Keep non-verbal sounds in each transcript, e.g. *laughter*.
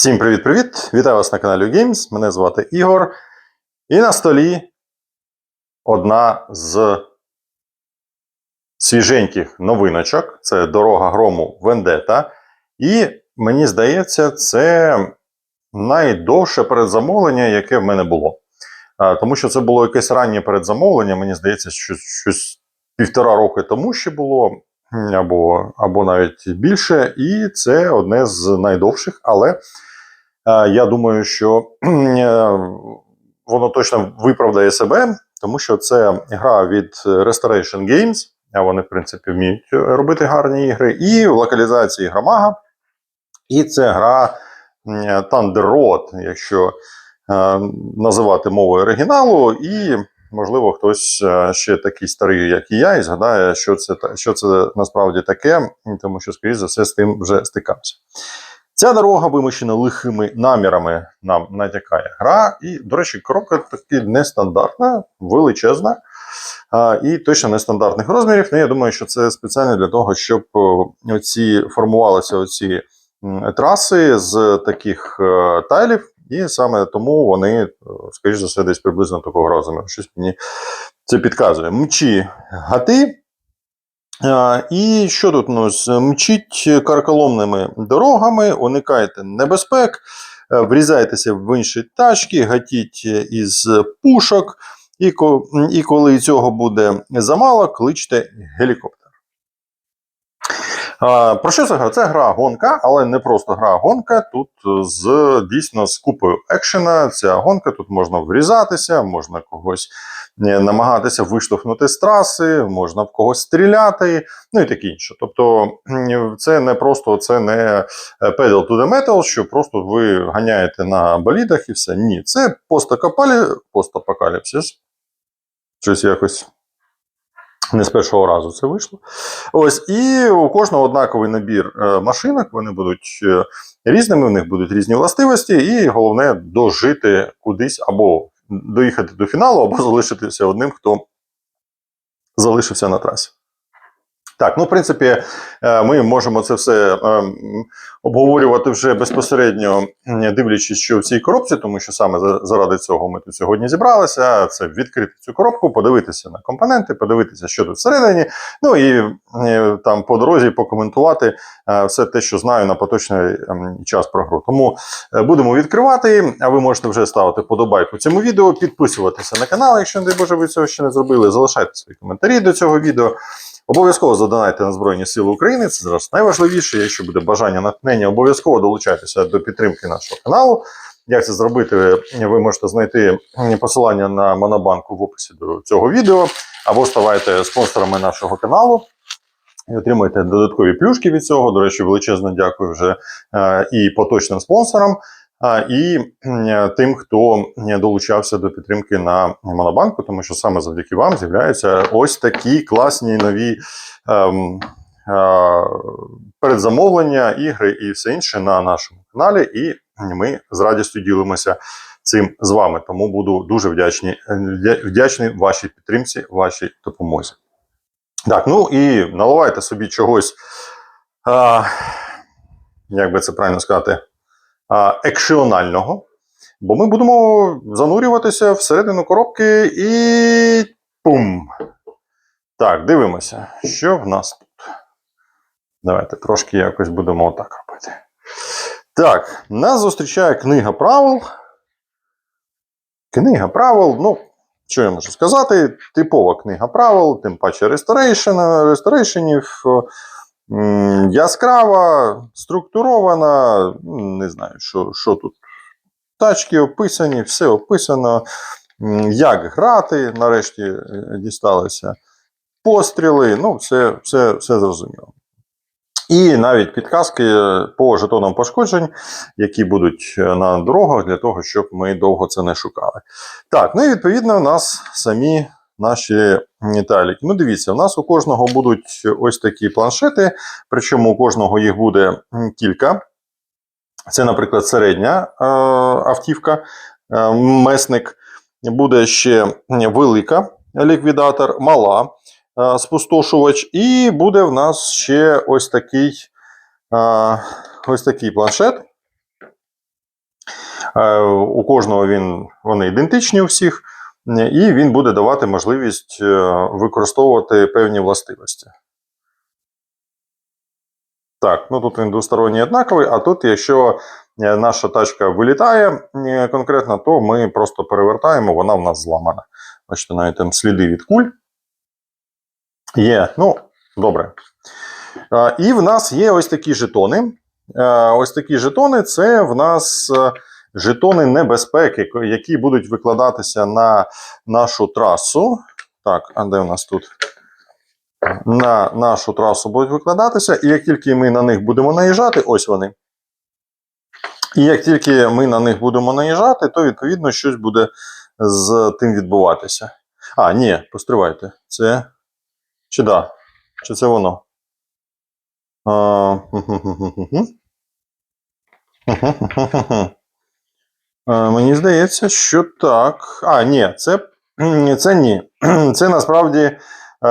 Всім привіт-привіт! Вітаю вас на каналі Games. Мене звати Ігор. І на столі одна з свіженьких новиночок. Це Дорога грому Вендета. І мені здається, це найдовше передзамовлення, яке в мене було. Тому що це було якесь раннє передзамовлення. Мені здається, що щось півтора роки тому ще було. Або, або навіть більше, і це одне з найдовших, але я думаю, що *clears throat* е, воно точно виправдає себе, тому що це гра від Restoration Games, а вони, в принципі, вміють робити гарні ігри, і в локалізації Громага. І це гра Thunder Road, якщо е, називати мовою оригіналу, і можливо хтось е, ще такий старий, як і я, і згадає, що це, що це насправді таке, тому що, скоріш за все, з тим вже стикався. Ця дорога вимушена лихими намірами нам натякає гра. І, до речі, коробка таки нестандартна, величезна. А, і точно нестандартних розмірів. Ну, я думаю, що це спеціально для того, щоб оці формувалися оці траси з таких е, тайлів, і саме тому вони, е, скоріш за все, десь приблизно такого розміру. Щось мені це підказує. Мчі гати. І що тут у? Мчіть карколомними дорогами, уникайте небезпек, е, врізайтеся в інші тачки, гатіть із пушок, і, коли цього буде замало, кличте гелікоптер. Про що це гра? Це гра гонка, але не просто гра гонка. Тут е, з дійсно з купою екшена. Ця гонка тут можна врізатися, можна когось намагатися виштовхнути з траси, можна в когось стріляти, ну і таке інше. Тобто це не просто це не е, pedal to the metal, що просто ви ганяєте на болідах і все. Ні, це постакапалі, постапокаліпсис. Щось якось не з першого разу це вийшло. Ось, і у кожного однаковий набір е, машинок, вони будуть е, різними, в них будуть різні властивості, і головне дожити кудись або доїхати до фіналу, або залишитися одним, хто залишився на трасі. Так, ну, в принципі, е, ми можемо це все ем, обговорювати вже безпосередньо, дивлячись, що в цій коробці, тому що саме заради цього ми тут сьогодні зібралися. Це відкрити цю коробку, подивитися на компоненти, подивитися, що тут всередині. Ну і е, там по дорозі покоментувати е, все те, що знаю на поточний час про гру. Тому е, будемо відкривати. А ви можете вже ставити подобайку цьому відео, підписуватися на канал, якщо не дай Боже, ви цього ще не зробили. Залишайте свої коментарі до цього відео. Обов'язково задонайте на Збройні Сили України. Це зараз найважливіше. Якщо буде бажання натхнення, обов'язково долучайтеся до підтримки нашого каналу. Як це зробити, ви можете знайти посилання на Монобанку в описі до цього відео, або ставайте спонсорами нашого каналу. І отримуєте додаткові плюшки від цього. До речі, величезно дякую вже е, і поточним спонсорам, і е, тим, хто е, долучався до підтримки на Монобанку, тому що саме завдяки вам з'являються ось такі класні нові ем, е, передзамовлення, ігри і все інше на нашому каналі. І ми з радістю ділимося цим з вами. Тому буду дуже вдячний, вдячний вашій підтримці, вашій допомозі. Так, ну і наливайте собі чогось, а, як би це правильно сказати, екшіонального. Бо ми будемо занурюватися всередину коробки і пум. Так, дивимося, що в нас тут. Давайте трошки якось будемо отак робити. Так, нас зустрічає книга правил. Книга правил, ну, що я можу сказати? Типова книга правил, тим паче ресторейшенів. Яскрава, структурована. Не знаю, що, що тут. Тачки описані, все описано. Як грати, нарешті е, дісталося. Постріли, ну, все, все, все зрозуміло. І навіть підказки е, по жетонам пошкоджень, які будуть е, на дорогах, для того, щоб ми довго це не шукали. Так, ну і відповідно у нас самі наші металіки. Ну, дивіться, у нас у кожного будуть ось такі планшети, причому у кожного їх буде кілька. Це, наприклад, середня автівка, месник. Буде ще велика ліквідатор, мала спустошувач, і буде в нас ще ось такий, ось такий планшет. Е, У кожного він, вони ідентичні у всіх, і він буде давати можливість е, використовувати певні властивості. Так, ну тут він двосторонній однаковий, а тут, якщо е, наша тачка вилітає е, конкретно, то ми просто перевертаємо, вона в нас зламана. Бачите, навіть там сліди від куль. Є, ну, добре. І в нас є ось такі жетони. Ось такі жетони це в нас жетони небезпеки, які будуть викладатися на нашу трасу. Так, а де у нас тут? На нашу трасу будуть викладатися, і як тільки ми на них будемо наїжджати, ось вони. І як тільки ми на них будемо наїжджати, то відповідно щось буде з тим відбуватися. А, ні, постривайте. Це. Чи да? Чи це воно? А, Мені здається, що так. А, ні, це, це ні. *clears throat* Це насправді е,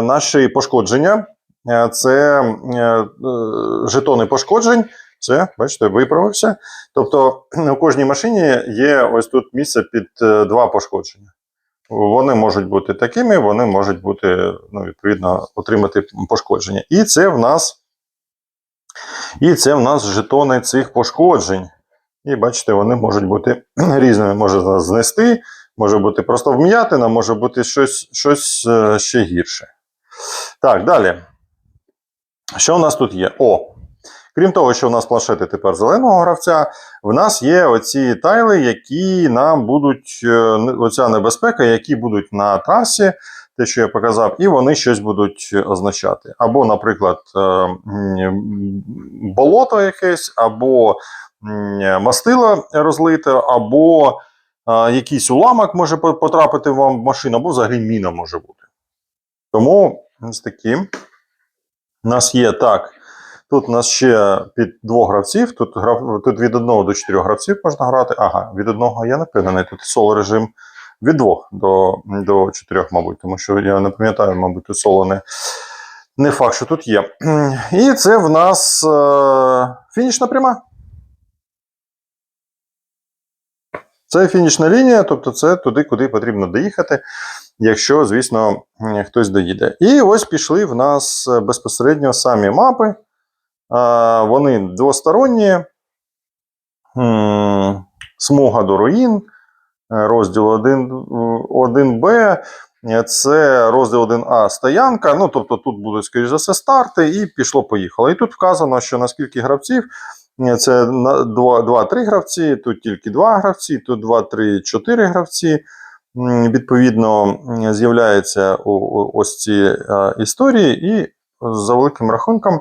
наші пошкодження. Е, Це е, е, жетони пошкоджень. Це, бачите, виправився. Тобто у кожній машині є ось тут місце під е, два пошкодження. Вони можуть бути такими, вони можуть бути, ну, відповідно, отримати пошкодження. І це в нас, і це в нас жетони цих пошкоджень. І бачите, вони можуть бути *clears throat* різними. Може знести, може бути просто вм'ятина, може бути щось, щось е, ще гірше. Так, далі. Що у нас тут є? О! Крім того, що у нас планшети тепер зеленого гравця, в нас є оці тайли, які нам будуть, е, оця небезпека, які будуть на трасі, те, що я показав, і вони щось будуть означати. Або, наприклад, е, болото якесь, або мастило розлите, або е, якийсь уламок може потрапити вам в машину, або взагалі міна може бути. Тому ось такі. У нас є так. Тут у нас ще під двох гравців. Тут, тут від одного до чотирьох гравців можна грати. Ага, від одного я не впевнений. Тут соло режим від двох до, до чотирьох, мабуть, тому що я не пам'ятаю, мабуть, тут соло не, факт, що тут є. *clears throat* І це в нас е, фінішна пряма. Це фінішна лінія, тобто це туди, куди потрібно доїхати, якщо, звісно, хтось доїде. І ось пішли в нас е, безпосередньо самі мапи. А, Вони двосторонні. Смуга до руїн, е, розділ 1, 1Б. е, Це розділ 1А стоянка. Ну, тобто тут будуть, скоріш за все, старти, і пішло-поїхало. І тут вказано, що наскільки гравців. Е, Це 2-3 гравці, тут тільки 2 гравці, тут 2-3-4 гравці. Відповідно, з'являються ось ці е, історії, і за великим рахунком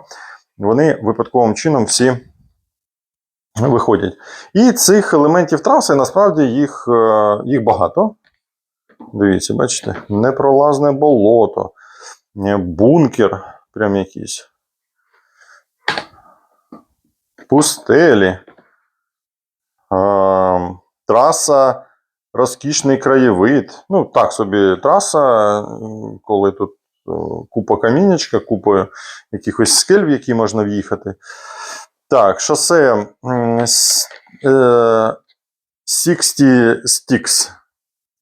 вони випадковим чином всі виходять. І цих елементів траси насправді їх, е, їх багато. Дивіться, бачите, непролазне болото, е, бункер, прям якийсь. Пустелі. Е, траса, розкішний краєвид. Ну, так собі траса, коли тут купа камінечка, купа якихось скель, в які можна в'їхати. Так, шосе е, 60 Sticks.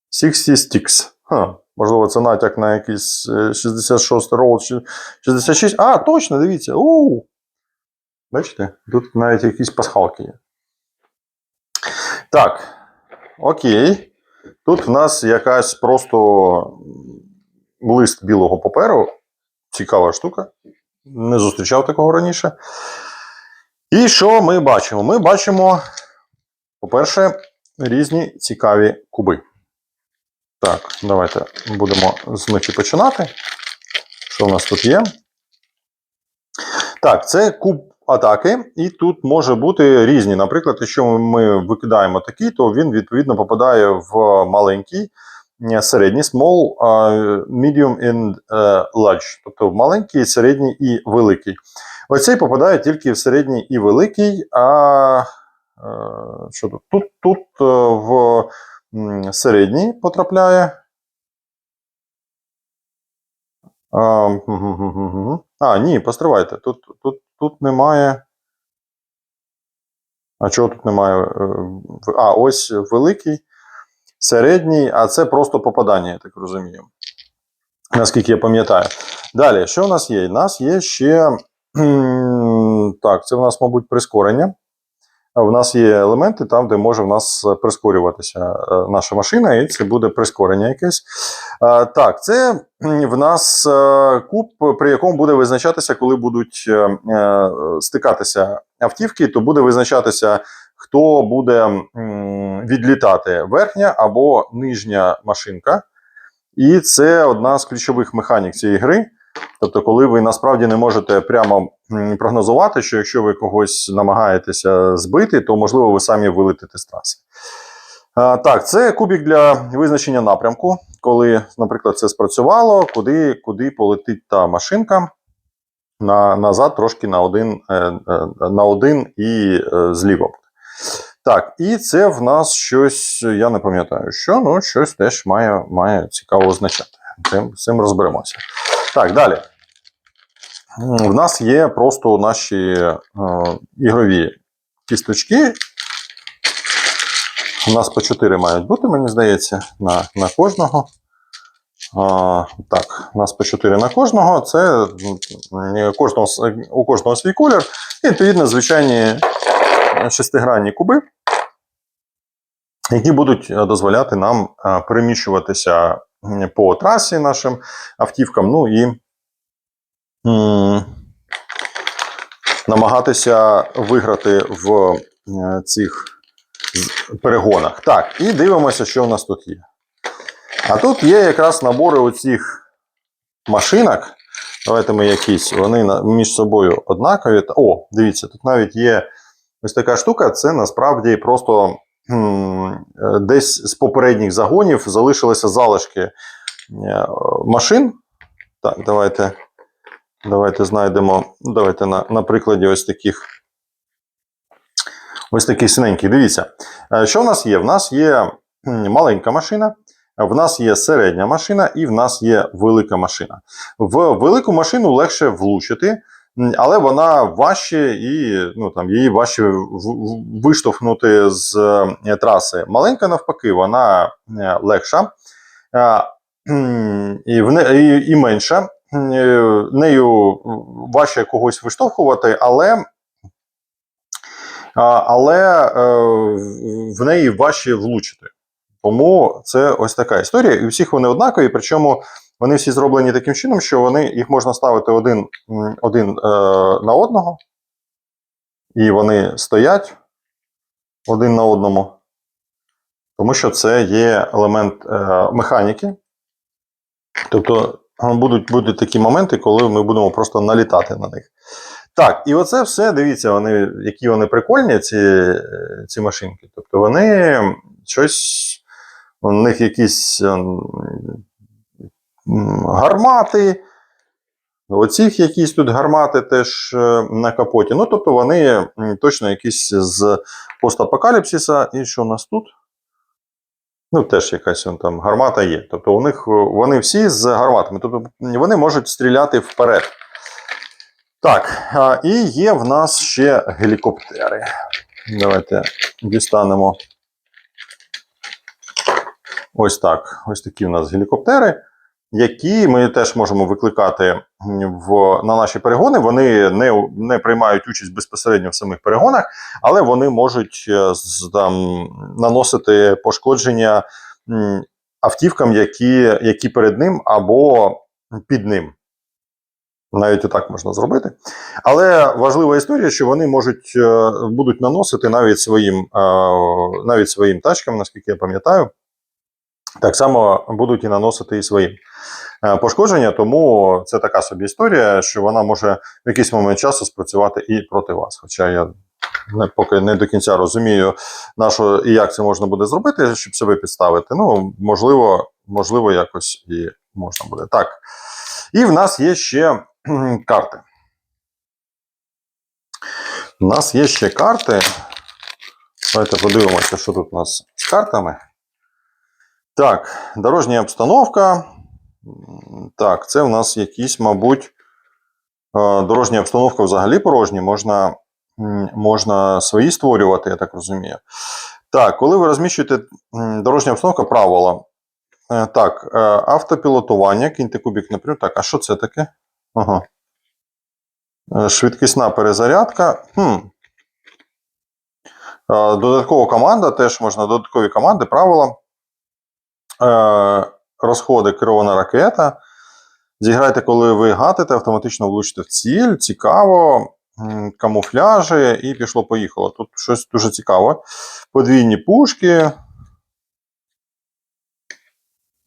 60 Sticks. Ха, можливо, це натяк на якийсь е, 66 роут, 66. А, точно, дивіться. Бачите, тут навіть якісь пасхалки є. Так, окей. Тут в нас якась просто лист білого паперу. Цікава штука. Не зустрічав такого раніше. І що ми бачимо? Ми бачимо, по-перше, різні цікаві куби. Так, давайте будемо з миті починати. Що в нас тут є? Так, це куб атаки, і тут може бути різні. Наприклад, якщо ми викидаємо такий, то він відповідно попадає в маленький, середній, small, medium and е, large. Тобто маленький, середній і великий. Оцей попадає тільки в середній і великий, а е, що тут? Тут, тут е, в середній потрапляє. А, ні, постривайте. Тут, тут, тут немає. А чого тут немає? А, ось великий, середній, а це просто попадання, я так розумію. Наскільки я пам'ятаю. Далі, що в нас є? У нас є ще. Так, це в нас, мабуть, прискорення. В нас є елементи там, де може в нас прискорюватися е, наша машина, і це буде прискорення якесь. Так, це в нас е, куб, при якому буде визначатися, коли будуть е, е, стикатися автівки, то буде визначатися, хто буде відлітати верхня або нижня машинка. І це одна з ключових механік цієї гри. Тобто, коли ви насправді не можете прямо прогнозувати, що якщо ви когось намагаєтеся збити, то можливо ви самі вилетите з траси. А, так, це кубік для визначення напрямку, коли, наприклад, це спрацювало, куди, куди полетить та машинка на, назад трошки на один, е, е, на один і е, зліва. Так, і це в нас щось, я не пам'ятаю, що, ну щось теж має, має цікаво означати. Цим, цим розберемося. Так, далі. В нас є просто наші е, ігрові кісточки. У нас по 4 мають бути, мені здається, на, на кожного. А, так, у нас по 4 на кожного. Це кожного, у кожного свій колір. І відповідно звичайні шестигранні куби, які будуть е, дозволяти нам е, переміщуватися по трасі нашим автівкам. Ну і намагатися виграти в е, цих перегонах. Так, і дивимося, що у нас тут є. А тут є якраз набори оцих машинок. Давайте ми якісь, вони між собою однакові. О, дивіться, тут навіть є ось така штука. Це насправді просто е, десь з попередніх загонів залишилися залишки е, машин. Так, давайте, давайте знайдемо. Давайте на, на прикладі ось таких. Ось таких синеньких. Дивіться, Е, що в нас є? В нас є маленька машина, в нас є середня машина і в нас є велика машина. В велику машину легше влучити, але вона важче і ну, там, її важче виштовхнути з е, траси. Маленька, навпаки, вона е, легша е, і, в не, і, і менша. Нею важче когось виштовхувати, але але в- неї важче влучити. Тому це ось така історія. І всіх вони однакові, причому вони всі зроблені таким чином, що вони, їх можна ставити один, один е, на одного, і вони стоять один на одному. Тому що це є елемент е, механіки. Тобто е, будуть, будуть такі моменти, коли ми будемо просто налітати на них. Так, і оце все, дивіться, вони, які вони прикольні, ці, ці машинки. Тобто вони щось, у них якісь ем, гармати. Оцих якісь тут гармати теж е, на капоті. Ну, тобто вони точно якісь з постапокаліпсиса. І що у нас тут? Ну, теж якась вон там гармата є. Тобто у них е, вони всі з гарматами. Тобто вони можуть стріляти вперед. Так, і є в нас ще гелікоптери. Давайте дістанемо. Ось так. Ось такі в нас гелікоптери, які ми теж можемо викликати в, на наші перегони. Вони не, не приймають участь безпосередньо в самих перегонах, але вони можуть е, там, наносити пошкодження автівкам, які, які перед ним або під ним. Навіть і так можна зробити. Але важлива історія, що вони можуть е, будуть наносити навіть своїм, е, навіть своїм тачкам, наскільки я пам'ятаю, так само будуть і наносити і своїм пошкодження. Тому це така собі історія, що вона може в якийсь момент часу спрацювати і проти вас. Хоча я не, поки не до кінця розумію, на що і як це можна буде зробити, щоб себе підставити. Ну, можливо, можливо, якось і можна буде. Так. І в нас є ще карти. У нас є ще карти. Давайте подивимося, що тут у нас з картами. Так, дорожня обстановка. Так, це в нас якісь, мабуть, е, дорожня обстановка взагалі порожні. Можна можна свої створювати, я так розумію. Так, коли ви розміщуєте дорожня обстановка, правила. Е, Так, е, автопілотування, киньте кубик напряму. Так, а що це таке? Ага. Швидкісна перезарядка. Хм. Додаткова команда, теж можна додаткові команди, правила. Розходи керована ракета. Зіграйте, коли ви гатите, автоматично влучите в ціль. Цікаво. Камуфляжі і пішло-поїхало. Тут щось дуже цікаве. Подвійні пушки.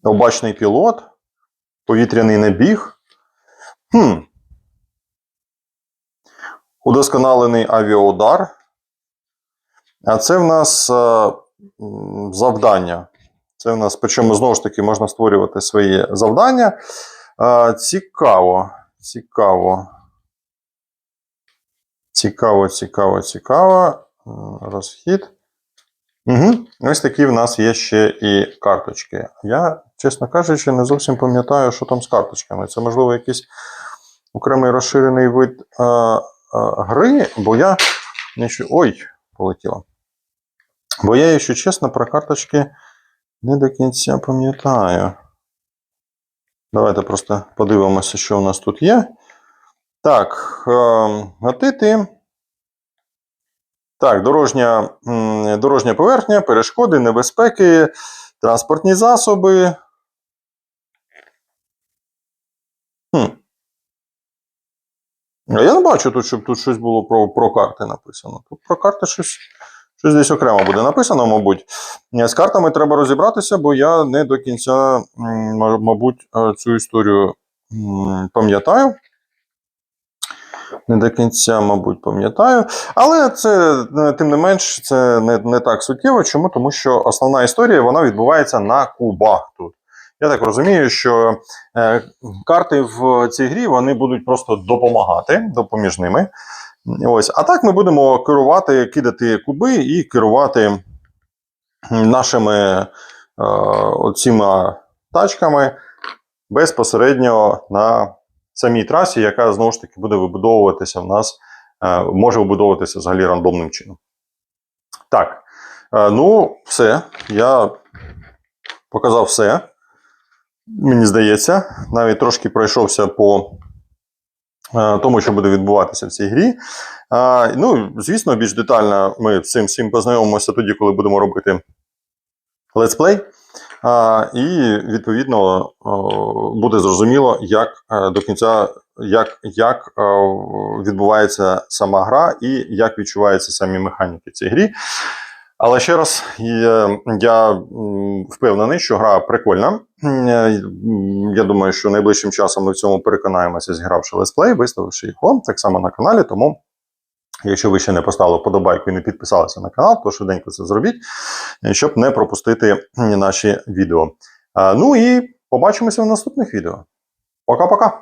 Обачний пілот. Повітряний набіг. Хм. Удосконалений авіаудар. А це в нас е, завдання. Це в нас, причому знову ж таки можна створювати свої завдання. Е, Цікаво. Цікаво. Цікаво, цікаво, цікаво. Розхід. Угу. Ось такі в нас є ще і карточки. Я, чесно кажучи, не зовсім пам'ятаю, що там з карточками. Це, можливо, якийсь окремий розширений вид е, е, гри, бо я. Ой, полетіло. Бо я, якщо чесно, про карточки не до кінця пам'ятаю. Давайте просто подивимося, що у нас тут є. Так, гатити. Так, дорожня, дорожня поверхня, перешкоди, небезпеки, транспортні засоби. Хм. Я не бачу тут, щоб тут щось було про, про карти написано. Тут про карти щось, щось десь окремо буде написано, мабуть. Е, З картами треба розібратися, бо я не до кінця, мабуть, е, цю історію пам'ятаю. Не до кінця, мабуть, пам'ятаю. Але це, е, тим не менш, це не, не так суттєво. Чому? Тому що основна історія вона відбувається на кубах тут. Я так розумію, що карти в цій грі вони будуть просто допомагати допоміжними. Ось. А так ми будемо керувати, кидати куби і керувати нашими е, оціма тачками безпосередньо на самій трасі, яка знову ж таки буде вибудовуватися в нас, е, може вибудовуватися взагалі рандомним чином. Так, е, ну, все. Я показав все. Мені здається, навіть трошки пройшовся по тому, що буде відбуватися в цій грі. Е, Ну, звісно, більш детально ми цим всім познайомимося тоді, коли будемо робити летсплей. І відповідно буде зрозуміло, як е, до кінця, як, як е, відбувається сама гра і як відчуваються самі механіки цієї грі. Але ще раз, я, я впевнений, що гра прикольна. Е, Я думаю, що найближчим часом ми в цьому переконаємося, зігравши летсплей, виставивши його так само на каналі. Тому, якщо ви ще не поставили вподобайку і не підписалися на канал, то швиденько це зробіть, е, щоб не пропустити наші відео. Ну і побачимося в наступних відео. Пока-пока!